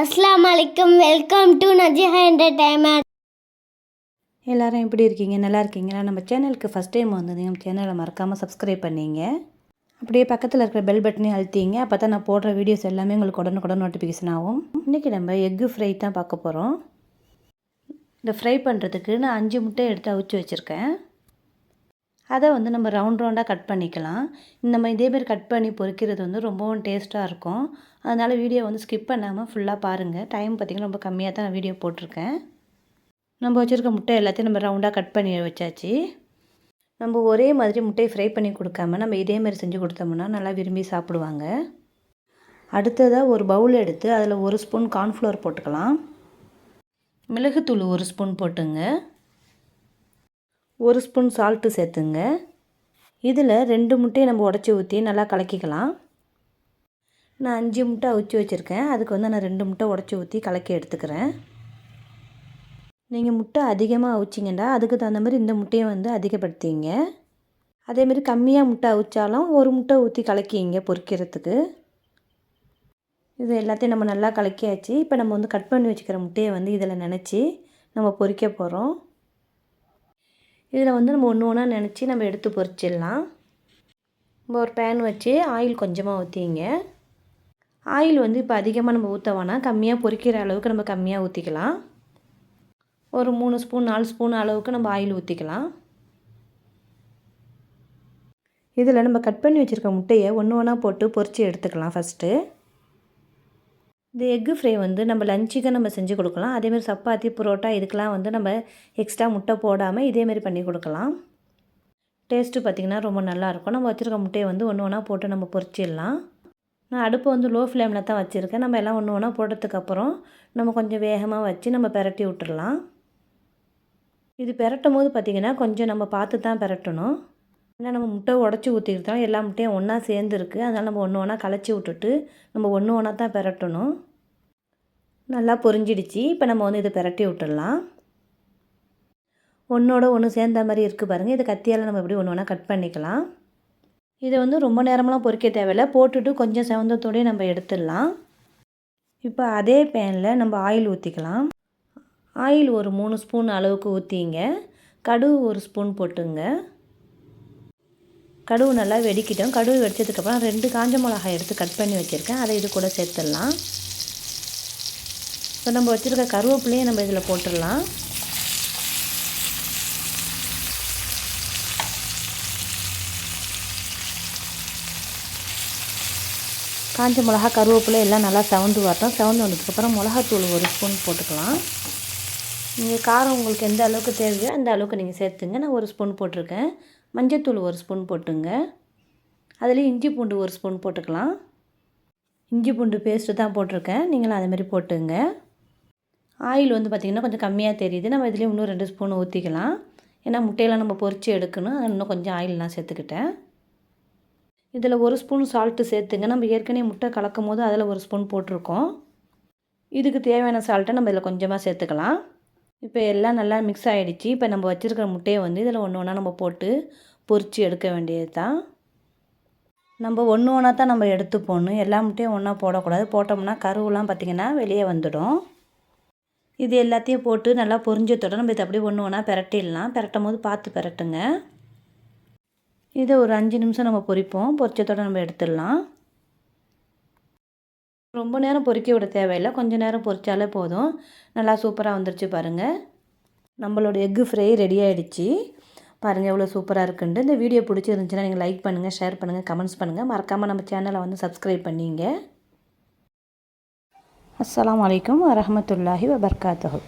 அஸ்லாம் அலைக்கம். Welcome to Najiha entertainment எல்லாரும் எப்படி இருக்கீங்க? நல்லா இருக்கீங்களா? நம்ம சேனலுக்கு ஃபஸ்ட் டைம் வந்தது நம்ம சேனலை மறக்காமல் சப்ஸ்கிரைப் பண்ணீங்க. அப்படியே பக்கத்தில் இருக்கிற பெல் பட்டனையும் அழுத்திங்க. அப்போ தான் நான் போடுற வீடியோஸ் எல்லாமே உங்களுக்கு உடனுக்குடன் நோட்டிஃபிகேஷன் ஆகும். இன்றைக்கி நம்ம எக்கு ஃப்ரை தான் பார்க்க போகிறோம் இந்த ஃப்ரை பண்ணுறதுக்கு நான் அஞ்சு முட்டை எடுத்து அவிச்சு வச்சுருக்கேன். அதை வந்து நம்ம ரவுண்ட் ரவுண்டாக கட் பண்ணிக்கலாம். நம்ம இதேமாரி கட் பண்ணி பொரிக்கிறது வந்து ரொம்பவும் டேஸ்ட்டாக இருக்கும். அதனால் வீடியோ வந்து ஸ்கிப் பண்ணாமல் ஃபுல்லாக பாருங்கள் டைம் பார்த்திங்கன்னா ரொம்ப கம்மியாக தான் நான் வீடியோ போட்டிருக்கேன். நம்ம வச்சுருக்க முட்டை எல்லாத்தையும் நம்ம ரவுண்டாக கட் பண்ணி வச்சாச்சு. நம்ம ஒரே மாதிரி முட்டையை ஃப்ரை பண்ணி கொடுக்காம நம்ம இதே மாதிரி செஞ்சு கொடுத்தோம்னா நல்லா விரும்பி சாப்பிடுவாங்க. அடுத்ததாக ஒரு பவுல் எடுத்து அதில் ஒரு ஸ்பூன் கார்ன்ஃப்ளவர் போட்டுக்கலாம். மிளகுத்தூள் ஒரு ஸ்பூன் போட்டுங்க. ஒரு ஸ்பூன் சால்ட்டு சேர்த்துங்க. இதில் ரெண்டு முட்டையை நம்ம உடச்சி ஊற்றி நல்லா கலக்கிக்கலாம். நான் அஞ்சு முட்டை அவிச்சு வச்சுருக்கேன். அதுக்கு வந்து நான் ரெண்டு முட்டை உடச்சி ஊற்றி கலக்கி எடுத்துக்கிறேன். நீங்கள் முட்டை அதிகமாக அவிச்சிங்கன்னா அதுக்கு தகுந்த மாதிரி இந்த முட்டையை வந்து அதிகப்படுத்திங்க. அதேமாரி கம்மியாக முட்டை அவிச்சாலும் ஒரு முட்டை ஊற்றி கலக்கிங்க பொறிக்கிறதுக்கு. இது எல்லாத்தையும் நம்ம நல்லா கலக்கியாச்சு. இப்போ நம்ம வந்து கட் பண்ணி வச்சுக்கிற முட்டையை வந்து இதில் நினச்சி நம்ம பொறிக்க போகிறோம் இதில் வந்து நம்ம ஒன்று ஒன்றா நினச்சி நம்ம எடுத்து பொறிச்சிடலாம் நம்ம ஒரு பேன் வச்சு ஆயில் கொஞ்சமாக ஊற்றிங்க ஆயில் வந்து இப்போ அதிகமாக நம்ம ஊற்ற வேணாம் கம்மியாக பொரிக்கிற அளவுக்கு நம்ம கம்மியாக ஊற்றிக்கலாம் ஒரு மூணு ஸ்பூன் நாலு ஸ்பூன் அளவுக்கு நம்ம ஆயில் ஊற்றிக்கலாம் இதில் நம்ம கட் பண்ணி வச்சுருக்க முட்டையை ஒன்று ஒன்றா போட்டு பொரித்து எடுத்துக்கலாம் ஃபஸ்ட்டு இந்த எக்கு ஃப்ரை வந்து நம்ம லஞ்சுக்கு நம்ம செஞ்சு கொடுக்கலாம். அதேமாதிரி சப்பாத்தி புரோட்டா இதுக்கெலாம் வந்து நம்ம எக்ஸ்ட்ரா முட்டை போடாமல் இதேமாரி பண்ணி கொடுக்கலாம். டேஸ்ட்டு பார்த்திங்கன்னா ரொம்ப நல்லாயிருக்கும் நம்ம வச்சுருக்க முட்டையை வந்து ஒன்று ஒன்றா போட்டு நம்ம பொரிச்சிடலாம். நான் அடுப்பை வந்து லோ ஃப்ளேமில் தான் வச்சுருக்கேன். நம்ம எல்லாம் ஒன்று ஒன்றா போட்டதுக்கப்புறம் நம்ம கொஞ்சம் வேகமாக வச்சு நம்ம பெரட்டி விட்டுடலாம் இது பெரட்டும் போது பார்த்திங்கன்னா கொஞ்சம் நம்ம பார்த்து தான் பெரட்டணும். ஏன்னா நம்ம முட்டை உடச்சி ஊற்றிக்கிட்டோம் எல்லா முட்டையும் ஒன்றா சேர்ந்துருக்கு. அதனால் நம்ம ஒன்று ஒன்றா கலச்சி விட்டுட்டு நம்ம ஒன்று ஒன்றா தான் பெரட்டணும். நல்லா பொரிஞ்சிடுச்சு. இப்போ நம்ம வந்து இதை பெரட்டி விட்டுடலாம். ஒன்றோட ஒன்று சேர்ந்த மாதிரி இருக்குது பாருங்கள் இதை கத்தியால் நம்ம எப்படி ஒன்று ஒன்றா கட் பண்ணிக்கலாம். இதை வந்து ரொம்ப நேரமெல்லாம் பொரிக்க தேவையில்லை. போட்டுட்டு கொஞ்சம் செவந்தத்தோடய நம்ம எடுத்துடலாம். இப்போ அதே பேனில் நம்ம ஆயில் ஊற்றிக்கலாம் ஆயில் ஒரு மூணு ஸ்பூன் அளவுக்கு ஊற்றிங்க கடுகு ஒரு ஸ்பூன் போட்டுங்க. கடுகு நல்லா வெடிக்கிட்டோம். கடுகு வெடித்ததுக்கப்புறம் ரெண்டு காஞ்ச மிளகாய் எடுத்து கட் பண்ணி வச்சுருக்கேன். அதை இது கூட சேர்த்துடலாம். இப்போ நம்ம வச்சுருக்க கருவேப்பிலையும் நம்ம இதில் போட்டுடலாம். காஞ்ச மிளகா கருவேப்பிலை எல்லாம் நல்லா செவந்து வரட்டும். செவந்து வந்ததுக்கப்புறம் மிளகாத்தூள் ஒரு ஸ்பூன் போட்டுக்கலாம். நீங்கள் காரம் உங்களுக்கு எந்த அளவுக்கு தேவையோ அந்த அளவுக்கு நீங்கள் சேர்த்துங்க. நான் ஒரு ஸ்பூன் போட்டிருக்கேன். மஞ்சத்தூள் ஒரு ஸ்பூன் போட்டுங்க. அதுலேயும் இஞ்சி பூண்டு ஒரு ஸ்பூன் போட்டுக்கலாம். இஞ்சி பூண்டு பேஸ்ட்டு தான் போட்டிருக்கேன். நீங்களும் அதேமாதிரி போட்டுங்க. ஆயில் வந்து பார்த்திங்கன்னா கொஞ்சம் கம்மியாக தெரியுது. நம்ம இதுலேயும் இன்னும் ரெண்டு ஸ்பூன் ஊற்றிக்கலாம் ஏன்னா முட்டையெல்லாம் நம்ம பொரித்து எடுக்கணும். இன்னும் கொஞ்சம் ஆயில் நான் சேர்த்துக்கிட்டேன். இதில் ஒரு ஸ்பூன் சால்ட்டு சேர்த்துங்க. நம்ம ஏற்கனவே முட்டை கலக்கும் போது அதில் ஒரு ஸ்பூன் போட்டிருக்கோம். இதுக்கு தேவையான சால்ட்டை நம்ம இதில் கொஞ்சமாக சேர்த்துக்கலாம். இப்போ எல்லாம் நல்லா மிக்ஸ் ஆகிடுச்சு இப்போ நம்ம வச்சுருக்கிற முட்டையை வந்து இதில் ஒன்று ஒன்றா நம்ம போட்டு பொரித்து எடுக்க வேண்டியது தான் நம்ம ஒன்று ஒன்றா தான் நம்ம எடுத்து போடணும். எல்லா முட்டையும் ஒன்றா போடக்கூடாது. போட்டோம்னா கருவெலாம் பார்த்திங்கன்னா வெளியே வந்துடும். இது எல்லாத்தையும் போட்டு நல்லா பொறிஞ்சத்தோட நம்ம இதை அப்படியே ஒன்று ஒன்றா பெரட்டிடலாம். பெரட்டும் போது பார்த்து பெரட்டுங்க. இதை ஒரு அஞ்சு நிமிஷம் நம்ம பொரிப்போம் பொறிச்சத்தோட நம்ம எடுத்துடலாம். ரொம்ப நேரம் பொறிக்க விட தேவையில்லை. கொஞ்சம் நேரம் பொறிச்சாலே போதும். நல்லா சூப்பராக வந்துருச்சு பாருங்கள் நம்மளோட எக்கு ஃப்ரை ரெடி ஆகிடுச்சு பாருங்கள் எவ்வளோ சூப்பராக இருக்குன்ட்டு. இந்த வீடியோ பிடிச்சிருந்துச்சின்னா நீங்கள் லைக் பண்ணுங்கள் ஷேர் பண்ணுங்கள் கமெண்ட்ஸ் பண்ணுங்கள் மறக்காமல் நம்ம சேனலை வந்து சப்ஸ்கிரைப் பண்ணிங்க. அஸ்லாம் வலைக்கம் வரமத்துல்லாஹி வபர்காத்தூ